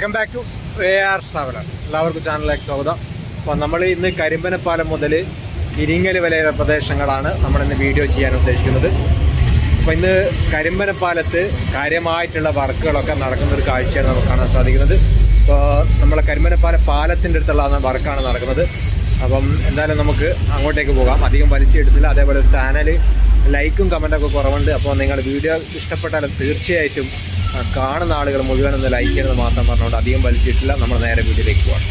Welcome back to A R traveller എല്ലാവർക്കും ചാനലിലേക്ക് സ്വാഗതം. അപ്പോൾ നമ്മൾ ഇന്ന് കരിമ്പനപ്പാലം മുതൽ ഇരിങ്ങൽ വരെയുള്ള പ്രദേശങ്ങളാണ് നമ്മൾ ഇന്ന് വീഡിയോ ചെയ്യാൻ ഉദ്ദേശിക്കുന്നത്. അപ്പോൾ ഇന്ന് കരിമ്പനപ്പാലത്ത് കാര്യമായിട്ടുള്ള വർക്കുകളൊക്കെ നടക്കുന്ന ഒരു കാഴ്ചയാണ് നമുക്ക് കാണാൻ സാധിക്കുന്നത്. ഇപ്പോൾ നമ്മളെ കരിമ്പനപ്പാലം പാലത്തിന്റെ അടുത്തുള്ള വർക്കാണ് നടക്കുന്നത്. അപ്പം എന്തായാലും നമുക്ക് അങ്ങോട്ടേക്ക് പോകാം. അധികം വലിച്ചെടുത്തില്ല. അതേപോലെ ചാനൽ ലൈക്കും കമന്റൊക്കെ കുറവുണ്ട്. അപ്പോൾ നിങ്ങൾ വീഡിയോ ഇഷ്ടപ്പെട്ടാൽ തീർച്ചയായിട്ടും കാണുന്ന ആളുകൾ മുഴുവൻ ഒന്ന് ലൈക്ക് ചെയ്യണമെന്ന് മാത്രം പറഞ്ഞുകൊണ്ട് അധികം വലിച്ചിട്ടില്ല. നമ്മൾ നേരെ വീട്ടിലേക്ക് പോകാം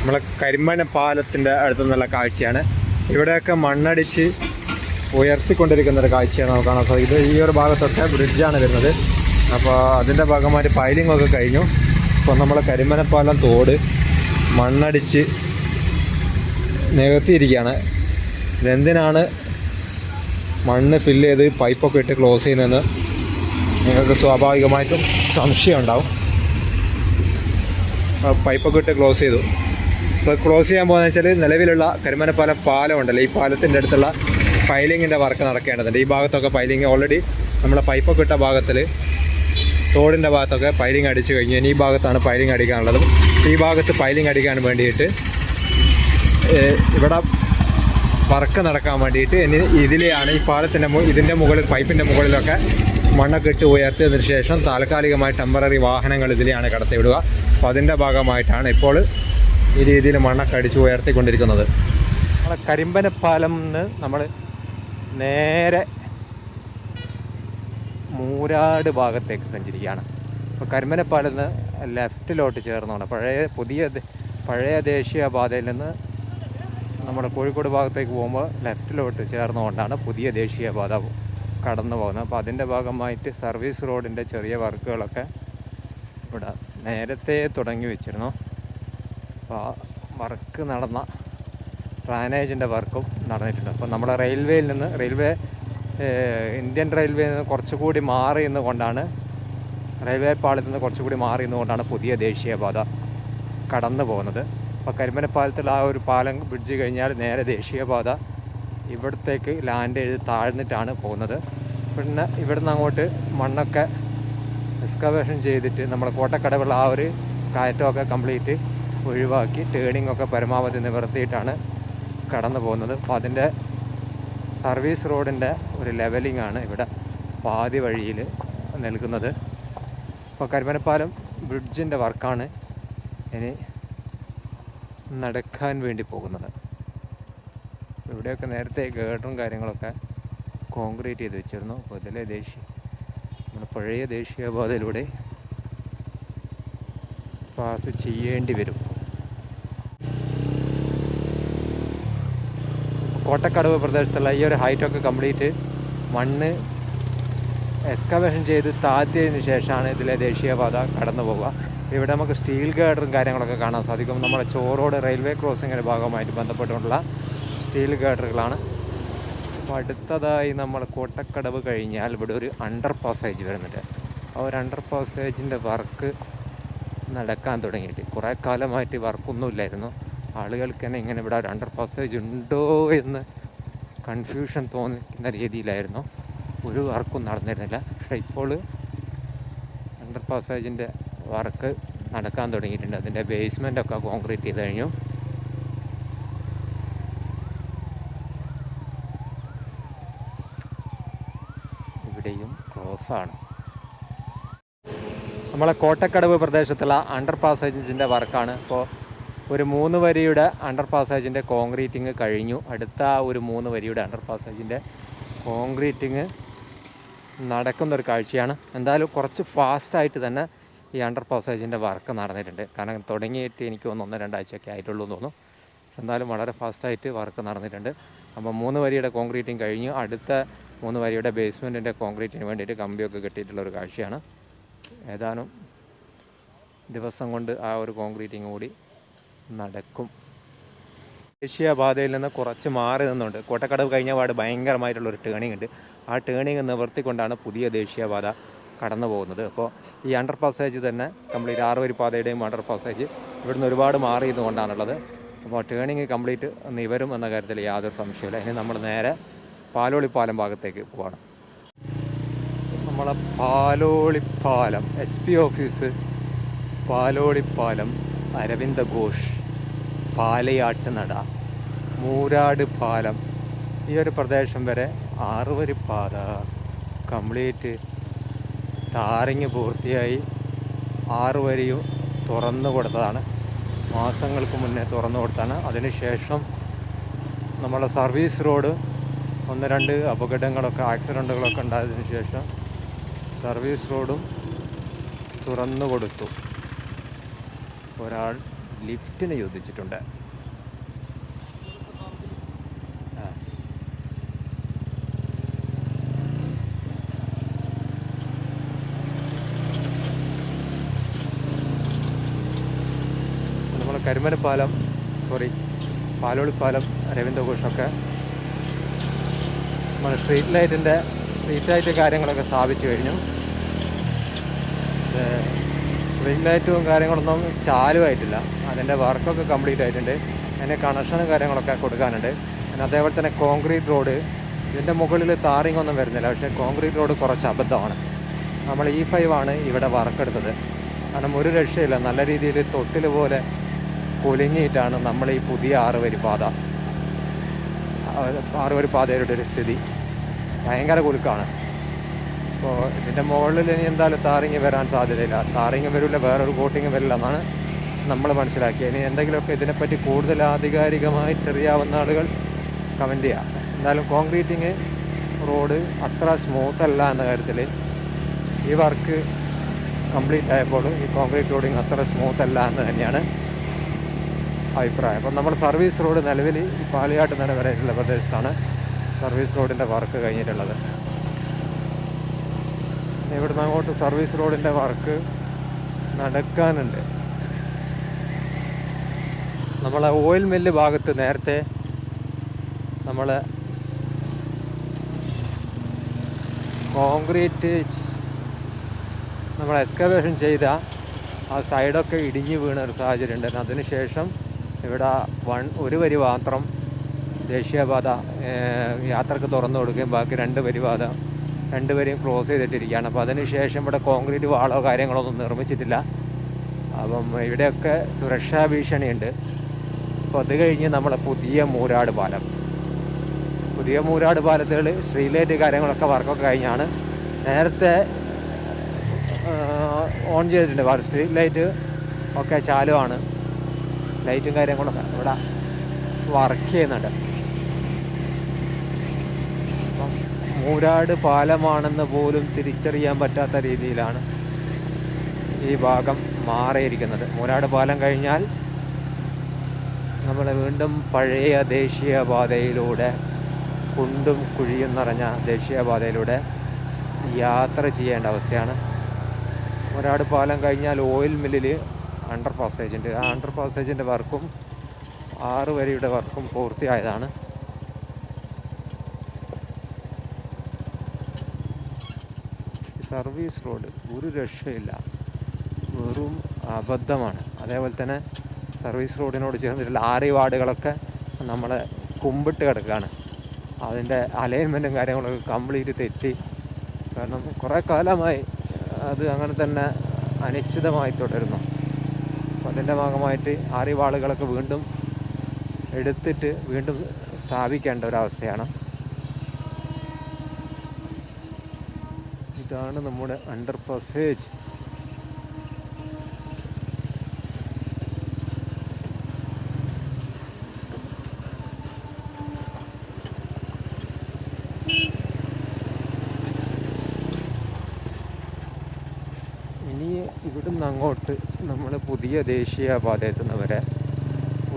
നമ്മളെ കരിമണ പാലത്തിന്റെ അടുത്ത് നിന്നുള്ള കാഴ്ചയാണ്. ഇവിടെയൊക്കെ മണ്ണടിച്ച് ഉയർത്തിക്കൊണ്ടിരിക്കുന്ന ഒരു കാഴ്ചയാണ് നമുക്ക് കാണാൻ സാധിക്കുന്നത്. ഈ ഒരു ഭാഗത്തൊക്കെ ബ്രിഡ്ജാണ് വരുന്നത്. അപ്പോൾ അതിന്റെ ഭാഗമായിട്ട് പൈലിങ്ങൊക്കെ കഴിഞ്ഞു. അപ്പോൾ നമ്മളെ കരിമനപ്പാലം തോട് മണ്ണടിച്ച് നികത്തിയിരിക്കുകയാണ്. ഇതെന്തിനാണ് മണ്ണ് ഫില്ല് ചെയ്ത് പൈപ്പൊക്കെ ഇട്ട് ക്ലോസ് ചെയ്യുന്നതെന്ന് നിങ്ങൾക്ക് സ്വാഭാവികമായിട്ടും സംശയം ഉണ്ടാവും. പൈപ്പൊക്കെ ഇട്ട് ക്ലോസ് ചെയ്തു. അപ്പോൾ ക്ലോസ് ചെയ്യാൻ പോകുന്നത് വെച്ചാൽ നിലവിലുള്ള കരിമനപ്പാലം പാലം ഉണ്ടല്ലോ ഈ പാലത്തിന്റെ അടുത്തുള്ള പൈലിങ്ങിന്റെ വർക്ക് നടക്കേണ്ടതുണ്ട്. ഈ ഭാഗത്തൊക്കെ പൈലിങ് ഓൾറെഡി നമ്മളെ പൈപ്പൊക്കെ ഇട്ട ഭാഗത്തിൽ തോടിന്റെ ഭാഗത്തൊക്കെ പൈലിങ് അടിച്ചു കഴിഞ്ഞു ഇനി ഈ ഭാഗത്താണ് പൈലിങ് അടിക്കാനുള്ളത്. ഈ ഭാഗത്ത് പൈലിങ് അടിക്കാൻ വേണ്ടിയിട്ട് ഇവിടെ വർക്ക് നടക്കാൻ വേണ്ടിയിട്ട് ഇനി ഇതിലെയാണ് ഈ പാലത്തിന്റെ ഇതിന്റെ മുകളിൽ പൈപ്പിന്റെ മുകളിലൊക്കെ മണ്ണൊക്കെ ഇട്ട് ഉയർത്തിയതിനു ശേഷം താൽക്കാലികമായി ടെമ്പററി വാഹനങ്ങൾ ഇതിലെയാണ് കടത്തിവിടുക. അപ്പോൾ അതിന്റെ ഭാഗമായിട്ടാണ് ഇപ്പോൾ ഈ രീതിയിൽ മണ്ണൊക്കെ അടിച്ച് ഉയർത്തിക്കൊണ്ടിരിക്കുന്നത്. നമ്മളെ കരിമ്പനപ്പാലം നിന്ന് നമ്മൾ നേരെ മൂരാട് ഭാഗത്തേക്ക് സഞ്ചരിക്കുകയാണ്. അപ്പോൾ കരിമ്പനപ്പാലം നിന്ന് ലെഫ്റ്റിലോട്ട് ചേർന്നുകൊണ്ട് പഴയ പുതിയ പഴയ ദേശീയപാതയിൽ നിന്ന് നമ്മുടെ കോഴിക്കോട് ഭാഗത്തേക്ക് പോകുമ്പോൾ ലെഫ്റ്റിലോട്ട് ചേർന്നുകൊണ്ടാണ് പുതിയ ദേശീയപാത കടന്നു പോകുന്നത്. അപ്പോൾ അതിന്റെ ഭാഗമായിട്ട് സർവീസ് റോഡിന്റെ ചെറിയ വർക്കുകളൊക്കെ ഇവിടെ നേരത്തെ തുടങ്ങി വെച്ചിരുന്നു. അപ്പോൾ വർക്ക് നടന്ന ഡ്രാനേജിന്റെ വർക്കും നടന്നിട്ടുണ്ട്. അപ്പോൾ നമ്മുടെ റെയിൽവേയിൽ നിന്ന് റെയിൽവേ ഇന്ത്യൻ റെയിൽവേയിൽ നിന്ന് കുറച്ചുകൂടി മാറി നിന്നുകൊണ്ടാണ് റെയിൽവേ പാളത്തിൽ നിന്ന് കുറച്ചുകൂടി മാറി നിന്നുകൊണ്ടാണ് പുതിയ ദേശീയപാത കടന്നു പോകുന്നത്. അപ്പോൾ കരിമനപ്പാലത്തുള്ള ആ ഒരു പാലം ബ്രിഡ്ജ് കഴിഞ്ഞാൽ നേരെ ദേശീയപാത. ഇവിടത്തേക്ക് ലാൻഡ് ചെയ്ത് താഴ്ന്നിട്ടാണ് പോകുന്നത്. പിന്നെ ഇവിടുന്ന് അങ്ങോട്ട് മണ്ണൊക്കെ എക്സ്കവേഷൻ ചെയ്തിട്ട് നമ്മൾ കോട്ടക്കടവുള്ള ആ ഒരു കയറ്റമൊക്കെ കംപ്ലീറ്റ് ഒഴിവാക്കി ടേണിംഗ് ഒക്കെ പരമാവധി നിവർത്തിയിട്ടാണ് കടന്നു പോകുന്നത്. അപ്പോൾ അതിന്റെ സർവീസ് റോഡിന്റെ ഒരു ലെവലിംഗ് ആണ് ഇവിടെ പാതി വഴിയിൽ നൽകുന്നത് അപ്പോൾ കരിമനപ്പാലം ബ്രിഡ്ജിന്റെ വർക്കാണ് ഇനി നടക്കാൻ വേണ്ടി പോകുന്നത്. ഇവിടെയൊക്കെ നേരത്തെ ഗേഡറും കാര്യങ്ങളൊക്കെ കോൺക്രീറ്റ് ചെയ്ത് വെച്ചിരുന്നു. അപ്പോൾ ഇതിലെ ദേശീയ നമ്മുടെ പഴയ ദേശീയപാതയിലൂടെ പാസ് ചെയ്യേണ്ടി വരും. കോട്ടക്കടവ് പ്രദേശത്തുള്ള ഈ ഒരു ഹൈറ്റൊക്കെ കംപ്ലീറ്റ് മണ്ണ് എക്സ്കവേഷൻ ചെയ്ത് താഴ്ത്തിയതിന് ശേഷമാണ് ഇതിലെ ദേശീയപാത കടന്നു പോവുക ഇവിടെ നമുക്ക് സ്റ്റീൽ ഗേഡറും കാര്യങ്ങളൊക്കെ കാണാൻ സാധിക്കും. നമ്മുടെ ചോറോട് റെയിൽവേ ക്രോസിങ്ങിന്റെ ഭാഗമായിട്ട് ബന്ധപ്പെട്ടുകൊണ്ടുള്ള സ്റ്റീൽ ഗേഡറുകളാണ്. അപ്പോൾ അടുത്തതായി നമ്മൾ കോട്ടക്കടവ് കഴിഞ്ഞാൽ ഇവിടെ ഒരു അണ്ടർ പാസേജ് വരുന്നുണ്ട്. ആ ഒരു അണ്ടർ പാസേജിന്റെ വർക്ക് നടക്കാൻ തുടങ്ങിയിട്ട് കുറേ കാലമായിട്ട് വർക്കൊന്നുമില്ലായിരുന്നു ആളുകൾക്ക് തന്നെ ഇങ്ങനെ ഇവിടെ ഒരു അണ്ടർ പാസേജ് ഉണ്ടോ എന്ന് കൺഫ്യൂഷൻ തോന്നിക്കുന്ന രീതിയിലായിരുന്നു. ഒരു വർക്കും നടന്നിരുന്നില്ല. പക്ഷേ ഇപ്പോൾ അണ്ടർ പാസേജിന്റെ വർക്ക് നടക്കാൻ തുടങ്ങിയിട്ടുണ്ട്. അതിന്റെ ബേസ്മെന്റ് ഒക്കെ കോൺക്രീറ്റ് ചെയ്ത് കഴിഞ്ഞു. ഇവിടെയും ക്ലോസ് ആണ്. നമ്മളെ കോട്ടക്കടവ് പ്രദേശത്തുള്ള അണ്ടർ പാസേജസിന്റെ വർക്കാണ്. ഇപ്പോൾ ഒരു മൂന്ന് വരിയുടെ അണ്ടർ പാസേജിന്റെ കോൺക്രീറ്റിങ് കഴിഞ്ഞു. അടുത്ത ഒരു മൂന്ന് വരിയുടെ അണ്ടർ പാസേജിന്റെ കോൺക്രീറ്റിങ് നടക്കുന്നൊരു കാഴ്ചയാണ്. എന്തായാലും കുറച്ച് ഫാസ്റ്റായിട്ട് തന്നെ ഈ അണ്ടർ പാസേജിന്റെ വർക്ക് നടന്നിട്ടുണ്ട്. കാരണം തുടങ്ങിയിട്ട് എനിക്ക് ഒന്ന് ഒന്ന് രണ്ടാഴ്ചയൊക്കെ ആയിട്ടുള്ളൂ എന്ന് തോന്നുന്നു. എന്നാലും വളരെ ഫാസ്റ്റായിട്ട് വർക്ക് നടന്നിട്ടുണ്ട്. അപ്പോൾ മൂന്ന് വരിയുടെ കോൺക്രീറ്റിങ് കഴിഞ്ഞു. അടുത്ത മൂന്ന് വരിയുടെ ബേസ്മെന്റിന്റെ കോൺക്രീറ്റിന് വേണ്ടിയിട്ട് കമ്പിയൊക്കെ കെട്ടിയിട്ടുള്ള ഒരു കാഴ്ചയാണ്. ഏതാനും ദിവസം കൊണ്ട് ആ ഒരു കോൺക്രീറ്റിങ് കൂടി നടക്കും. ദേശീയപാതയിൽ നിന്ന് കുറച്ച് മാറി നിന്നുണ്ട്. കോട്ടക്കടവ് കഴിഞ്ഞ പാട് ഭയങ്കരമായിട്ടുള്ള ഒരു ടേണിംഗ് ഉണ്ട്. ആ ടേണിംഗ് നിവർത്തിക്കൊണ്ടാണ് പുതിയ ദേശീയപാത കടന്നു പോകുന്നത് അപ്പോൾ ഈ അണ്ടർ പാസേജ് തന്നെ കംപ്ലീറ്റ് ആറുവരി പാതയുടെയും അണ്ടർ പാസേജ് ഇവിടുന്ന് ഒരുപാട് മാറി കൊണ്ടാണുള്ളത് അപ്പോൾ ടേണിങ് കംപ്ലീറ്റ് ഇവരും എന്ന കാര്യത്തിൽ യാതൊരു സംശയമില്ല ഇനി നമ്മൾ നേരെ പാലോളിപ്പാലം ഭാഗത്തേക്ക് പോവാണ്. നമ്മളെ Palolippalam S P office Palolippalam Aravinda Ghosh Palayad Nada Moorad പാലം. ഈ ഒരു പ്രദേശം വരെ ആറുവരി പാത കംപ്ലീറ്റ് താറിങ് പൂർത്തിയായി ആറ് വരിയും തുറന്നു കൊടുത്തതാണ്. മാസങ്ങൾക്ക് മുന്നേ തുറന്നു കൊടുത്താണ്. അതിനുശേഷം നമ്മളെ സർവീസ് റോഡ് ഒന്ന് രണ്ട് അപകടങ്ങളൊക്കെ ആക്സിഡന്റുകളൊക്കെ ഉണ്ടായതിനു ശേഷം സർവീസ് റോഡും തുറന്നു കൊടുത്തു. ഒരാൾ ലിഫ്റ്റിന് ചോദിച്ചിട്ടുണ്ട് ആ. നമ്മൾ പാലം സോറി പാലോളിപ്പാലം രവീന്ദ്രഘോഷൊക്കെ നമ്മൾ സ്ട്രീറ്റ് ലൈറ്റിന്റെ സ്ട്രീറ്റ് ലൈറ്റ് കാര്യങ്ങളൊക്കെ സ്ഥാപിച്ചു കഴിഞ്ഞു. സ്ട്രീറ്റ് ലൈറ്റും കാര്യങ്ങളൊന്നും ചാലുമായിട്ടില്ല അതിന്റെ വർക്കൊക്കെ കംപ്ലീറ്റ് ആയിട്ടുണ്ട്. അതിന്റെ കണക്ഷനും കാര്യങ്ങളൊക്കെ കൊടുക്കാനുണ്ട്. പിന്നെ അതേപോലെ തന്നെ കോൺക്രീറ്റ് റോഡ് ഇതിന്റെ മുകളിൽ താറിങ് ഒന്നും വരുന്നില്ല. പക്ഷേ കോൺക്രീറ്റ് റോഡ് കുറച്ച് അബദ്ധമാണ്. നമ്മൾ ഇ ഫൈവ് ആണ് ഇവിടെ വർക്കെടുത്തത് കാരണം ഒരു രക്ഷയില്ല. നല്ല രീതിയിൽ തൊട്ടിൽ പോലെ കുലുങ്ങിയിട്ടാണ് നമ്മൾ ഈ പുതിയ ആറുവരി പാത ആറുവരി പാതയുടെ ഒരു സ്ഥിതി. ഭയങ്കര കുലുക്കാണ്. അപ്പോൾ ഇതിന്റെ മുകളിൽ ഇനി എന്തായാലും താറിങ് വരാൻ സാധ്യതയില്ല. താറിങ് വരില്ല വേറൊരു കോട്ടിങ് വരില്ല എന്നാണ് നമ്മൾ മനസ്സിലാക്കിയത്. ഇനി എന്തെങ്കിലുമൊക്കെ ഇതിനെപ്പറ്റി കൂടുതൽ ആധികാരികമായിട്ട് അറിയാവുന്ന ആളുകൾ കമന്റ് ചെയ്യാം. എന്തായാലും കോൺക്രീറ്റിങ് റോഡ് അത്ര സ്മൂത്ത് അല്ല എന്ന കാര്യത്തിൽ ഈ വർക്ക് കംപ്ലീറ്റ് ആയപ്പോൾ ഈ കോൺക്രീറ്റ് റോഡിങ് അത്ര സ്മൂത്ത് അല്ല എന്ന് തന്നെയാണ് അഭിപ്രായം. അപ്പം നമ്മൾ സർവീസ് റോഡ് നിലവിൽ പാലിയാട്ട് നില വരെയുള്ള പ്രദേശത്താണ് സർവീസ് റോഡിന്റെ വർക്ക് കഴിഞ്ഞിട്ടുള്ളത്. ഇവിടുന്ന് അങ്ങോട്ട് സർവീസ് റോഡിന്റെ വർക്ക് നടക്കാനുണ്ട്. നമ്മൾ ഓയിൽ മില്ല് ഭാഗത്ത് നേരത്തെ നമ്മൾ കോൺക്രീറ്റ് നമ്മൾ എക്സ്കവേഷൻ ചെയ്ത ആ സൈഡൊക്കെ ഇടിഞ്ഞു വീണ ഒരു സാഹചര്യം ഉണ്ടായിരുന്നു. അതിനുശേഷം ഇവിടെ വൺ ഒരു വരി മാത്രം ദേശീയപാത യാത്രയ്ക്ക് തുറന്നു കൊടുക്കുകയും ബാക്കി രണ്ട് വരി പാത രണ്ട് വരിയും ക്ലോസ് ചെയ്തിട്ടിരിക്കുകയാണ്. അപ്പോൾ അതിനുശേഷം ഇവിടെ കോൺക്രീറ്റ് വാളോ കാര്യങ്ങളോ ഒന്നും നിർമ്മിച്ചിട്ടില്ല. അപ്പം ഇവിടെയൊക്കെ സുരക്ഷാ ഭീഷണിയുണ്ട്. അപ്പോൾ അത് കഴിഞ്ഞ് നമ്മളെ പുതിയ മൂരാട് പാലം. പുതിയ മൂരാട് പാലത്തുകൾ സ്ട്രീറ്റ് ലൈറ്റ് കാര്യങ്ങളൊക്കെ വർക്കൊക്കെ കഴിഞ്ഞാണ്. നേരത്തെ ഓൺ ചെയ്തിട്ടുണ്ട്. സ്ട്രീറ്റ് ലൈറ്റ് ഒക്കെ ചാലുവാണ്. ലൈറ്റും കാര്യങ്ങളൊക്കെ ഇവിടെ വർക്ക് ചെയ്യുന്നുണ്ട്. അപ്പം മൂരാട് പാലമാണെന്ന് പോലും തിരിച്ചറിയാൻ പറ്റാത്ത രീതിയിലാണ് ഈ ഭാഗം മാറിയിരിക്കുന്നത്. മൂരാട് പാലം കഴിഞ്ഞാൽ നമ്മൾ വീണ്ടും പഴയ ദേശീയപാതയിലൂടെ കുണ്ടും കുഴിയും നിറഞ്ഞ ദേശീയപാതയിലൂടെ യാത്ര ചെയ്യേണ്ട അവസ്ഥയാണ്. ഒരാട് പാലം കഴിഞ്ഞാൽ ഓയിൽ മില്ലിൽ അണ്ടർ പാസേജിന്റെ ആ അണ്ടർ പാസേജിന്റെ വർക്കും ആറ് വരിയുടെ വർക്കും പൂർത്തിയായതാണ്. സർവീസ് റോഡ് ഒരു രക്ഷയില്ല വെറും അബദ്ധമാണ്. അതേപോലെ തന്നെ സർവീസ് റോഡിനോട് ചേർന്നിട്ടുള്ള ആറി വാർഡുകളൊക്കെ നമ്മൾ കുമ്പിട്ട് കിടക്കുകയാണ്. അതിന്റെ അലൈൻമെന്റും കാര്യങ്ങളൊക്കെ കംപ്ലീറ്റ് തെറ്റി. കാരണം കുറേ കാലമായി അത് അങ്ങനെ തന്നെ അനിശ്ചിതമായി തുടരുന്നു. അതിന്റെ ഭാഗമായിട്ട് അറിവാളുകളൊക്കെ വീണ്ടും എടുത്തിട്ട് വീണ്ടും സ്ഥാപിക്കേണ്ട ഒരവസ്ഥയാണ് ഇതാണ് നമ്മുടെ അണ്ടർ പാസേജ് ഇനി ഇവിടുന്ന് അങ്ങോട്ട് നമ്മൾ പുതിയ ദേശീയ പാത എത്തുന്നവരെ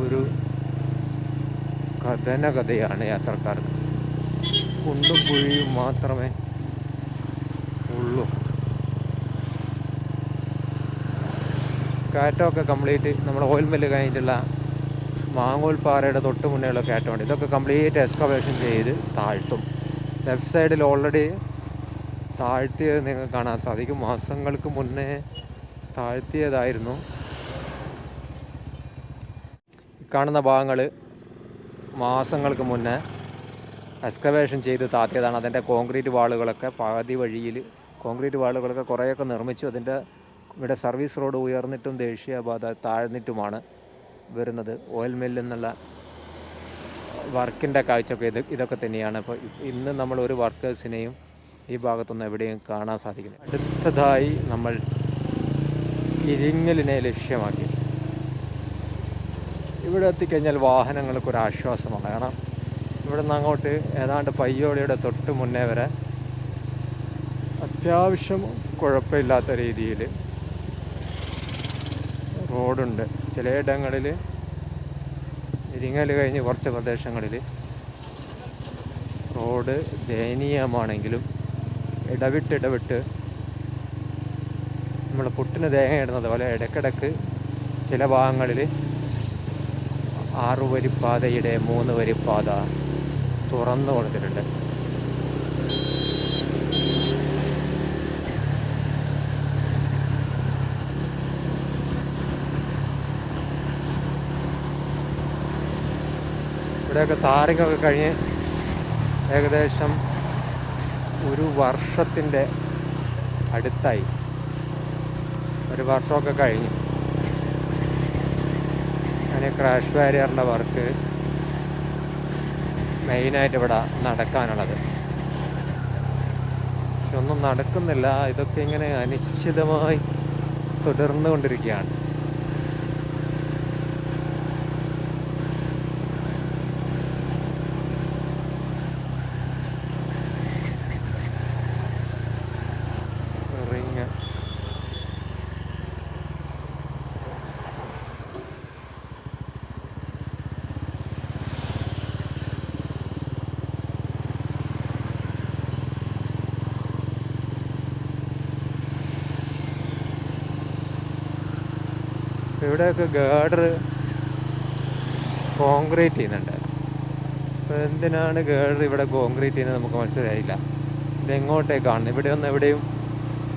ഒരു കഥന കഥയാണ് യാത്രക്കാർക്ക്. കുണ്ടും കുഴിയും മാത്രമേ ഉള്ളൂ. കാറ്റമൊക്കെ കംപ്ലീറ്റ് നമ്മൾ ഓയിൽ മില്ല് കഴിഞ്ഞിട്ടുള്ള മാങ്ങോൽ പാറയുടെ തൊട്ട് മുന്നേയുള്ള കയറ്റമുണ്ട് ഇതൊക്കെ കംപ്ലീറ്റ് എക്സ്കവേഷൻ ചെയ്ത് താഴ്ത്തും. ലെഫ്റ്റ് സൈഡിൽ ഓൾറെഡി താഴ്ത്തിയത് നിങ്ങൾക്ക് കാണാൻ സാധിക്കും. മാസങ്ങൾക്ക് മുന്നേ താഴ്ത്തിയതായിരുന്നു. കാണുന്ന ഭാഗങ്ങൾ മാസങ്ങൾക്ക് മുന്നേ എക്സ്കവേഷൻ ചെയ്ത് താത്തിയതാണ്. അതിന്റെ കോൺക്രീറ്റ് വാളുകളൊക്കെ പാതി വഴിയിൽ കോൺക്രീറ്റ് വാളുകളൊക്കെ കുറേയൊക്കെ നിർമ്മിച്ചു. അതിന്റെ ഇവിടെ സർവീസ് റോഡ് ഉയർന്നിട്ടും ദേശീയപാത താഴ്ന്നിട്ടുമാണ് വരുന്നത്. ഓയിൽ മില്ലിൽ നിന്നുള്ള വർക്കിന്റെ കാഴ്ചയൊക്കെ ഇത് ഇതൊക്കെ തന്നെയാണ്. അപ്പോൾ ഇന്ന് നമ്മൾ ഒരു വർക്കേഴ്സിനെയും ഈ ഭാഗത്തൊന്നും എവിടെയും കാണാൻ സാധിക്കുന്നു. അടുത്തതായി നമ്മൾ ഇരിങ്ങലിനെ ലക്ഷ്യമാക്കി. ഇവിടെ എത്തിക്കഴിഞ്ഞാൽ വാഹനങ്ങൾക്ക് ഒരു ആശ്വാസമാണ് കാരണം ഇവിടെ നിന്ന് അങ്ങോട്ട് ഏതാണ്ട് പയ്യോളിയുടെ തൊട്ട് മുന്നേ വരെ അത്യാവശ്യം കുഴപ്പമില്ലാത്ത രീതിയിൽ റോഡുണ്ട്. ചിലയിടങ്ങളിൽ ഇരിങ്ങൽ കഴിഞ്ഞ് കുറച്ച് പ്രദേശങ്ങളിൽ റോഡ് ദയനീയമാണെങ്കിലും ഇടവിട്ട് ഇടവിട്ട് നമ്മൾ പുട്ടിന് തേങ്ങ ഇടുന്നത് പോലെ ഇടയ്ക്കിടയ്ക്ക് ചില ഭാഗങ്ങളിൽ ആറു വരിപ്പാതയുടെ മൂന്ന് വരിപ്പാത തുറന്നു കൊടുത്തിട്ടുണ്ട്. ഇവിടെയൊക്കെ താറിങ്ങൊക്കെ കഴിഞ്ഞ് ഏകദേശം ഒരു വർഷത്തിന്റെ അടുത്തായി. ഒരു വർഷമൊക്കെ കഴിഞ്ഞു. അങ്ങനെ ക്രാഷ് ബാരിയറിന്റെ വർക്ക് മെയിനായിട്ട് ഇവിടെ നടക്കാനുള്ളത്. പക്ഷെ ഒന്നും നടക്കുന്നില്ല. ഇതൊക്കെ ഇങ്ങനെ അനിശ്ചിതമായി തുടർന്നുകൊണ്ടിരിക്കുകയാണ്. ഇവിടെയൊക്കെ ഗാർഡർ കോൺക്രീറ്റ് ചെയ്യുന്നുണ്ട്. അപ്പോൾ എന്തിനാണ് ഗേഡർ ഇവിടെ കോൺക്രീറ്റ് ചെയ്യുന്നത് നമുക്ക് മനസ്സിലായില്ല. ഇതെങ്ങോട്ടേക്കാണ് ഇവിടെ ഒന്ന് എവിടെയും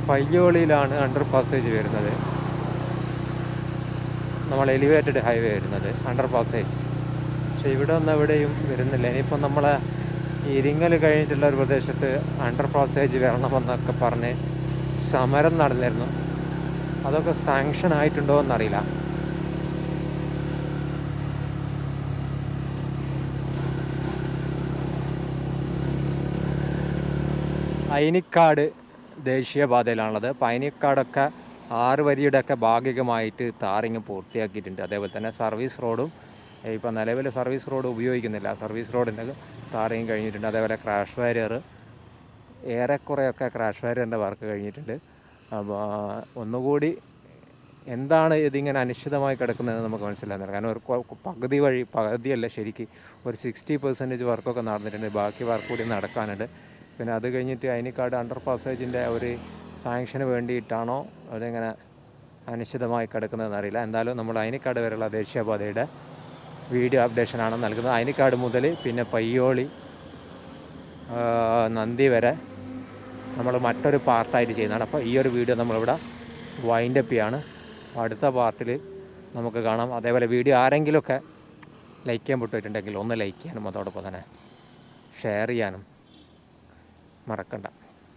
പയ്യോളിയിലാണ് അണ്ടർ പാസേജ് വരുന്നത്. നമ്മൾ എലിവേറ്റഡ് ഹൈവേ വരുന്നത് അണ്ടർ പാസേജ് പക്ഷേ ഇവിടെ ഒന്നും എവിടെയും വരുന്നില്ല. ഇനിയിപ്പോൾ നമ്മളെ ഇരിങ്ങൽ കഴിഞ്ഞിട്ടുള്ള ഒരു പ്രദേശത്ത് അണ്ടർ പാസേജ് വരണമെന്നൊക്കെ പറഞ്ഞ് സമരം നടന്നിരുന്നു. അതൊക്കെ സാങ്ഷൻ ആയിട്ടുണ്ടോ എന്നറിയില്ല. അയനിക്കാട് ദേശീയപാതയിലാണുള്ളത്. അപ്പോൾ അയനിക്കാടൊക്കെ ആറ് വരിയുടെ ഒക്കെ ഭാഗികമായിട്ട് താറിങ് പൂർത്തിയാക്കിയിട്ടുണ്ട്. അതേപോലെ തന്നെ സർവീസ് റോഡും ഇപ്പോൾ നിലവിൽ സർവീസ് റോഡ് ഉപയോഗിക്കുന്നില്ല. സർവീസ് റോഡിന്റെ താറിങ് കഴിഞ്ഞിട്ടുണ്ട്. അതേപോലെ ക്രാഷ് വാരിയർ ഏറെക്കുറെയൊക്കെ ക്രാഷ് വാരിയറിന്റെ വർക്ക് കഴിഞ്ഞിട്ടുണ്ട്. ഒന്നുകൂടി എന്താണ് ഇതിങ്ങനെ അനിശ്ചിതമായി കിടക്കുന്നതെന്ന് നമുക്ക് മനസ്സിലാകുന്നില്ല. കാരണം ഒരു പകുതി വഴി പകുതിയല്ല ശരിക്ക് ഒരു സിക്സ്റ്റി പെർസെന്റേജ് വർക്കൊക്കെ നടന്നിട്ടുണ്ട്. ബാക്കി വർക്ക് കൂടി നടക്കാനുണ്ട്. പിന്നെ അത് കഴിഞ്ഞിട്ട് അതിനേക്കാട് അണ്ടർ പാസേജിന്റെ ഒരു സാങ്ഷന് വേണ്ടിയിട്ടാണോ അതിങ്ങനെ അനിശ്ചിതമായി കിടക്കുന്നതെന്ന് അറിയില്ല. എന്തായാലും നമ്മൾ അതിനേക്കാട് വരെയുള്ള ദേശീയപാതയുടെ വീഡിയോ അപ്ഡേഷനാണ് നൽകുന്നത്. അതിനേക്കാട് മുതൽ പിന്നെ പയ്യോളി നന്ദി വരെ നമ്മൾ മറ്റൊരു പാർട്ടായിട്ട് ചെയ്യുന്നതാണ്. അപ്പോൾ ഈ ഒരു വീഡിയോ നമ്മളിവിടെ വൈൻഡപ്പ് ചെയ്യാണ്. അടുത്ത പാർട്ടിൽ നമുക്ക് കാണാം. അതേപോലെ വീഡിയോ ആരെങ്കിലുമൊക്കെ ലൈക്ക് ചെയ്യാൻ വിട്ടിട്ടുണ്ടെങ്കിൽ ഒന്ന് ലൈക്ക് ചെയ്യാനും അതോടൊപ്പം തന്നെ ഷെയർ ചെയ്യാനും മറക്കണ്ട.